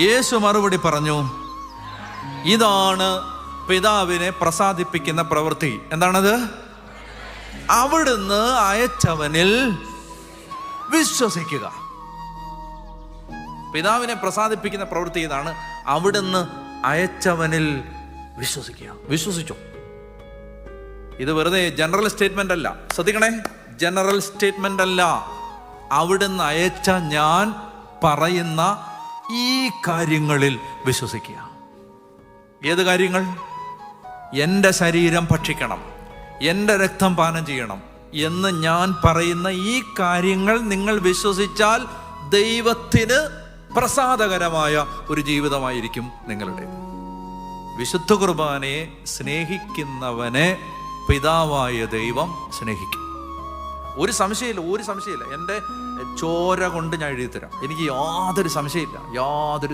യേശു മറുപടി പറഞ്ഞു ഇതാണ് പിതാവിനെ പ്രസാദിപ്പിക്കുന്ന പ്രവൃത്തി. എന്താണത്? അവിടുന്ന് അയച്ചവനിൽ വിശ്വസിക്കുക. പിതാവിനെ പ്രസാദിപ്പിക്കുന്ന പ്രവൃത്തി ഇതാണ്. അവിടുന്ന് അയച്ചവനിൽ വിശ്വസിക്കുക. വിശ്വസിച്ചോ? ഇത് വെറുതെ ജനറൽ സ്റ്റേറ്റ്മെന്റ് അല്ല. ശ്രദ്ധിക്കണേ. ജനറൽ സ്റ്റേറ്റ്മെന്റ് അല്ല. അവിടുന്ന് അയച്ച ഞാൻ പറയുന്ന ഈ കാര്യങ്ങളിൽ വിശ്വസിക്കുക. ഏത് കാര്യങ്ങൾ? എന്റെ ശരീരം ഭക്ഷിക്കണം. എന്റെ രക്തം പാനം ചെയ്യണം എന്ന് ഞാൻ പറയുന്ന ഈ കാര്യങ്ങൾ നിങ്ങൾ വിശ്വസിച്ചാൽ ദൈവത്തിന് പ്രസാദകരമായ ഒരു ജീവിതമായിരിക്കും നിങ്ങളുടെ. വിശുദ്ധ കുർബാനയെ സ്നേഹിക്കുന്നവനെ പിതാവായ ദൈവം സ്നേഹിക്കും. ഒരു സംശയമില്ല ഒരു സംശയമില്ല. എന്റെ ചോര കൊണ്ട് ഞാൻ എഴുതി തരാം എനിക്ക് യാതൊരു സംശയമില്ല യാതൊരു